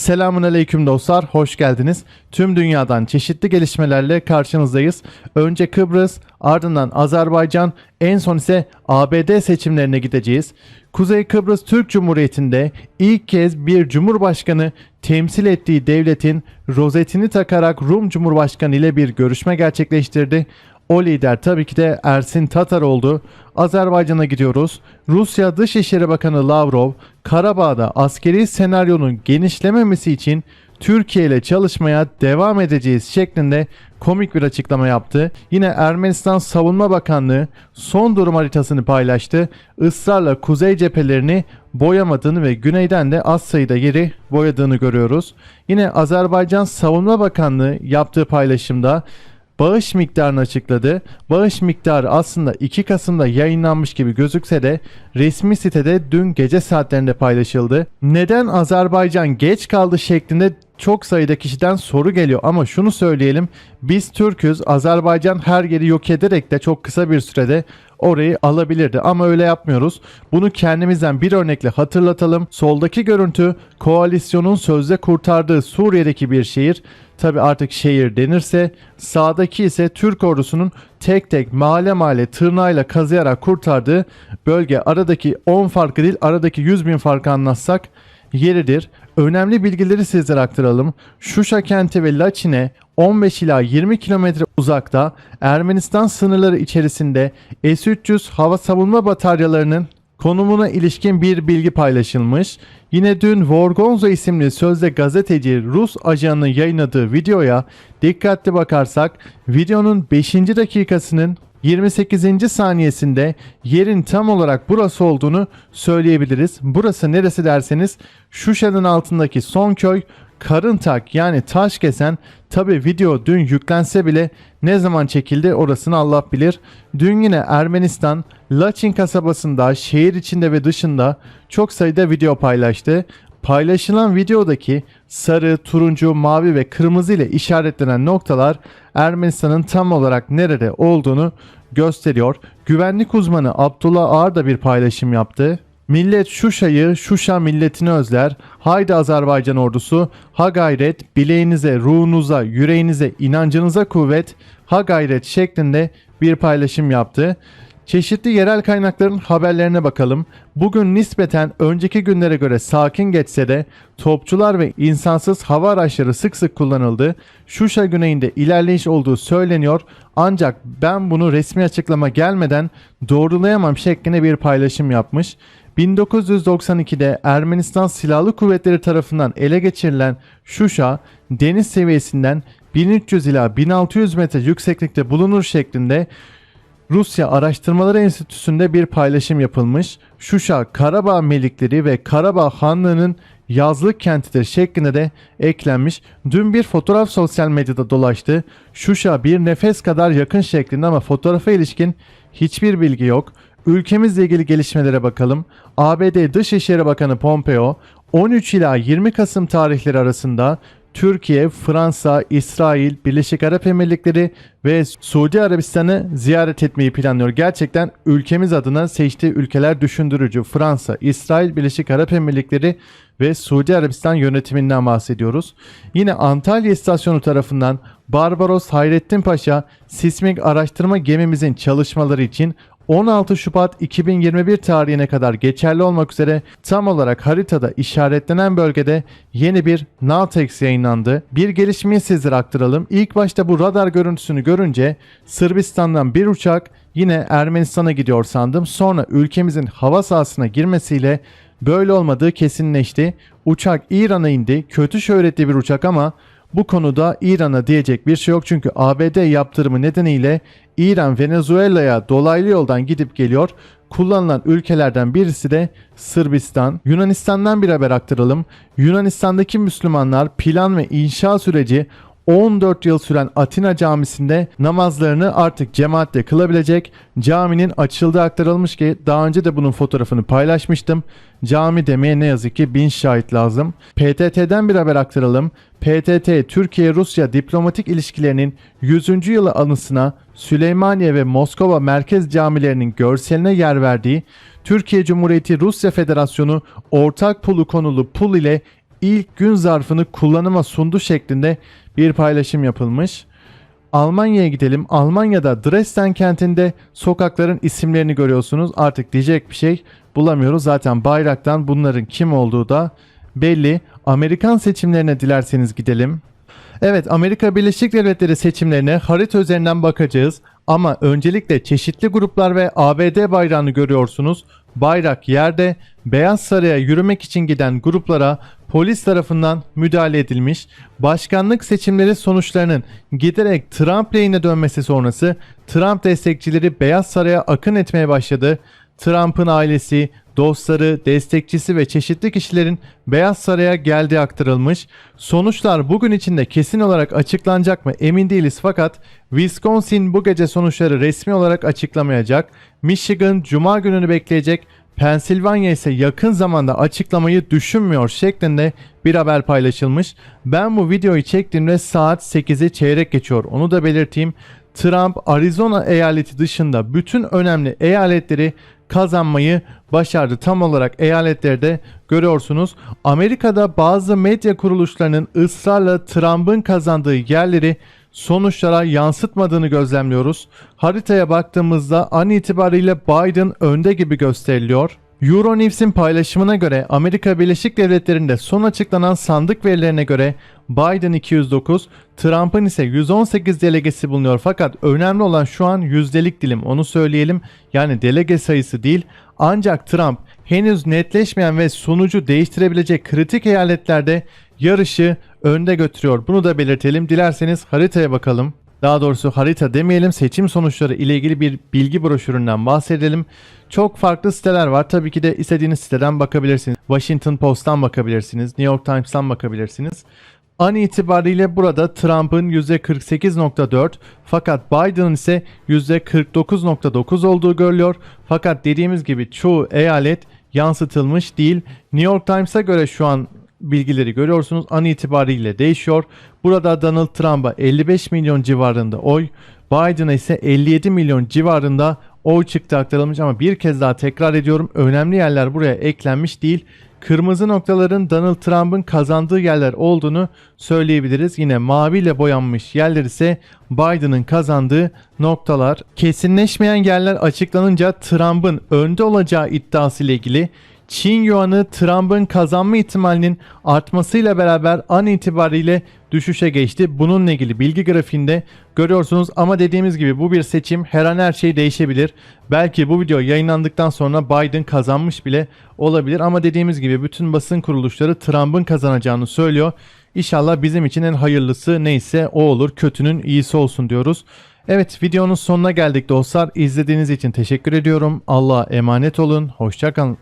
Selamun aleyküm dostlar, hoş geldiniz. Tüm dünyadan çeşitli gelişmelerle karşınızdayız. Önce Kıbrıs, ardından Azerbaycan, en son ise ABD seçimlerine gideceğiz. Kuzey Kıbrıs Türk Cumhuriyeti'nde ilk kez bir cumhurbaşkanı temsil ettiği devletin rozetini takarak Rum Cumhurbaşkanı ile bir görüşme gerçekleştirdi. O lider tabii ki de Ersin Tatar oldu. Azerbaycan'a gidiyoruz. Rusya Dışişleri Bakanı Lavrov, Karabağ'da askeri senaryonun genişlememesi için Türkiye ile çalışmaya devam edeceğiz şeklinde komik bir açıklama yaptı. Yine Ermenistan Savunma Bakanlığı son durum haritasını paylaştı. Israrla kuzey cephelerini boyamadığını ve güneyden de az sayıda yeri boyadığını görüyoruz. Yine Azerbaycan Savunma Bakanlığı yaptığı paylaşımda bağış miktarını açıkladı. Bağış miktarı aslında 2 Kasım'da yayınlanmış gibi gözükse de resmi sitede dün gece saatlerinde paylaşıldı. Neden Azerbaycan geç kaldı şeklinde çok sayıda kişiden soru geliyor ama şunu söyleyelim. Biz Türk'üz. Azerbaycan her yeri yok ederek de çok kısa bir sürede orayı alabilirdi ama öyle yapmıyoruz. Bunu kendimizden bir örnekle hatırlatalım. Soldaki görüntü koalisyonun sözde kurtardığı Suriye'deki bir şehir. Tabi artık şehir denirse sağdaki ise Türk ordusunun tek tek mahalle mahalle tırnağıyla kazıyarak kurtardığı bölge aradaki 10 farkı değil aradaki 100 bin farkı anlatsak yeridir. Önemli bilgileri sizlere aktaralım. Şuşa kenti ve Laçin'e 15 ila 20 kilometre uzakta Ermenistan sınırları içerisinde S-300 hava savunma bataryalarının konumuna ilişkin bir bilgi paylaşılmış. Yine dün Vorgonzo isimli sözde gazeteci Rus ajanının yayınladığı videoya dikkatli bakarsak videonun 5. dakikasının 28. saniyesinde yerin tam olarak burası olduğunu söyleyebiliriz. Burası neresi derseniz Şuşa'nın altındaki son köy Karıntak yani taş kesen tabi video dün yüklense bile ne zaman çekildi orasını Allah bilir. Dün yine Ermenistan Laçin kasabasında şehir içinde ve dışında çok sayıda video paylaştı. Paylaşılan videodaki sarı, turuncu, mavi ve kırmızı ile işaretlenen noktalar Ermenistan'ın tam olarak nerede olduğunu gösteriyor. Güvenlik uzmanı Abdullah Ağar da bir paylaşım yaptı. Millet Şuşa'yı, Şuşa milletini özler. Haydi Azerbaycan ordusu, ha gayret, bileğinize, ruhunuza, yüreğinize, inancınıza kuvvet, ha gayret şeklinde bir paylaşım yaptı. Çeşitli yerel kaynakların haberlerine bakalım. Bugün nispeten önceki günlere göre sakin geçse de topçular ve insansız hava araçları sık sık kullanıldı. Şuşa güneyinde ilerleyiş olduğu söyleniyor ancak ben bunu resmi açıklama gelmeden doğrulayamam şeklinde bir paylaşım yapmış. 1992'de Ermenistan Silahlı Kuvvetleri tarafından ele geçirilen Şuşa deniz seviyesinden 1300 ila 1600 metre yükseklikte bulunur şeklinde Rusya Araştırmaları Enstitüsü'nde bir paylaşım yapılmış. Şuşa, Karabağ Melikleri ve Karabağ Hanlığı'nın yazlık kentidir şeklinde de eklenmiş. Dün bir fotoğraf sosyal medyada dolaştı. Şuşa bir nefes kadar yakın şeklinde ama fotoğrafa ilişkin hiçbir bilgi yok. Ülkemizle ilgili gelişmelere bakalım. ABD Dışişleri Bakanı Pompeo 13 ila 20 Kasım tarihleri arasında Türkiye, Fransa, İsrail, Birleşik Arap Emirlikleri ve Suudi Arabistan'ı ziyaret etmeyi planlıyor. Gerçekten ülkemiz adına seçtiği ülkeler düşündürücü. Fransa, İsrail, Birleşik Arap Emirlikleri ve Suudi Arabistan yönetiminden bahsediyoruz. Yine Antalya istasyonu tarafından Barbaros Hayrettin Paşa sismik araştırma gemimizin çalışmaları için 16 Şubat 2021 tarihine kadar geçerli olmak üzere tam olarak haritada işaretlenen bölgede yeni bir Navtex yayınlandı. Bir gelişmeyi sizlere aktaralım. İlk başta bu radar görüntüsünü görünce Sırbistan'dan bir uçak yine Ermenistan'a gidiyor sandım. Sonra ülkemizin hava sahasına girmesiyle böyle olmadığı kesinleşti. Uçak İran'a indi. Kötü şöhretli bir uçak ama bu konuda İran'a diyecek bir şey yok çünkü ABD yaptırımı nedeniyle İran Venezuela'ya dolaylı yoldan gidip geliyor. Kullanılan ülkelerden birisi de Sırbistan. Yunanistan'dan bir haber aktaralım. Yunanistan'daki Müslümanlar plan ve inşa süreci 14 yıl süren Atina camisinde namazlarını artık cemaatle kılabilecek. Caminin açıldığı aktarılmış ki daha önce de bunun fotoğrafını paylaşmıştım. Cami demeye ne yazık ki bin şahit lazım. PTT'den bir haber aktaralım. PTT Türkiye-Rusya diplomatik ilişkilerinin 100. yılı anısına Süleymaniye ve Moskova merkez camilerinin görseline yer verdiği Türkiye Cumhuriyeti Rusya Federasyonu ortak pulu konulu pul ile ilk gün zarfını kullanıma sundu şeklinde bir paylaşım yapılmış. Almanya'ya gidelim. Almanya'da Dresden kentinde sokakların isimlerini görüyorsunuz. Artık diyecek bir şey bulamıyoruz. Zaten bayraktan bunların kim olduğu da belli. Amerikan seçimlerine dilerseniz gidelim. Evet Amerika Birleşik Devletleri seçimlerine harita üzerinden bakacağız. Ama öncelikle çeşitli gruplar ve ABD bayrağını görüyorsunuz. Bayrak yerde Beyaz Saray'a yürümek için giden gruplara polis tarafından müdahale edilmiş. Başkanlık seçimleri sonuçlarının giderek Trump lehine dönmesi sonrası Trump destekçileri Beyaz Saray'a akın etmeye başladı. Trump'ın ailesi, dostları, destekçisi ve çeşitli kişilerin Beyaz Saray'a geldiği aktarılmış. Sonuçlar bugün içinde kesin olarak açıklanacak mı emin değiliz fakat Wisconsin bu gece sonuçları resmi olarak açıklamayacak. Michigan cuma gününü bekleyecek. Pensilvanya ise yakın zamanda açıklamayı düşünmüyor şeklinde bir haber paylaşılmış. Ben bu videoyu çektiğimde saat 8'i çeyrek geçiyor. Onu da belirteyim. Trump Arizona eyaleti dışında bütün önemli eyaletleri kazanmayı başardı. Tam olarak eyaletlerde görüyorsunuz. Amerika'da bazı medya kuruluşlarının ısrarla Trump'ın kazandığı yerleri sonuçlara yansıtmadığını gözlemliyoruz. Haritaya baktığımızda an itibariyle Biden önde gibi gösteriliyor. Euronews'in paylaşımına göre Amerika Birleşik Devletleri'nde son açıklanan sandık verilerine göre Biden 209, Trump'ın ise 118 delegesi bulunuyor. Fakat önemli olan şu an yüzdelik dilim onu söyleyelim. Yani delege sayısı değil. Ancak Trump henüz netleşmeyen ve sonucu değiştirebilecek kritik eyaletlerde yarışı önde götürüyor. Bunu da belirtelim. Dilerseniz haritaya bakalım. Daha doğrusu harita demeyelim seçim sonuçları ile ilgili bir bilgi broşüründen bahsedelim. Çok farklı siteler var. Tabii ki de istediğiniz siteden bakabilirsiniz. Washington Post'tan bakabilirsiniz. New York Times'tan bakabilirsiniz. An itibariyle burada Trump'ın %48.4 fakat Biden'ın ise %49.9 olduğu görülüyor. Fakat dediğimiz gibi çoğu eyalet yansıtılmış değil. New York Times'a göre şu an bilgileri görüyorsunuz. An itibariyle değişiyor. Burada Donald Trump'a 55 milyon civarında oy, Biden'a ise 57 milyon civarında oy çıktı aktarılmış ama bir kez daha tekrar ediyorum önemli yerler buraya eklenmiş değil. Kırmızı noktaların Donald Trump'ın kazandığı yerler olduğunu söyleyebiliriz. Yine maviyle boyanmış yerler ise Biden'ın kazandığı noktalar. Kesinleşmeyen yerler açıklanınca Trump'ın önde olacağı iddiası ile ilgili Çin Yuan'ı Trump'ın kazanma ihtimalinin artmasıyla beraber an itibariyle düşüşe geçti. Bununla ilgili bilgi grafiğinde görüyorsunuz ama dediğimiz gibi bu bir seçim. Her an her şey değişebilir. Belki bu video yayınlandıktan sonra Biden kazanmış bile olabilir ama dediğimiz gibi bütün basın kuruluşları Trump'ın kazanacağını söylüyor. İnşallah bizim için en hayırlısı neyse o olur. Kötünün iyisi olsun diyoruz. Evet videonun sonuna geldik dostlar. İzlediğiniz için teşekkür ediyorum. Allah'a emanet olun. Hoşçakalın.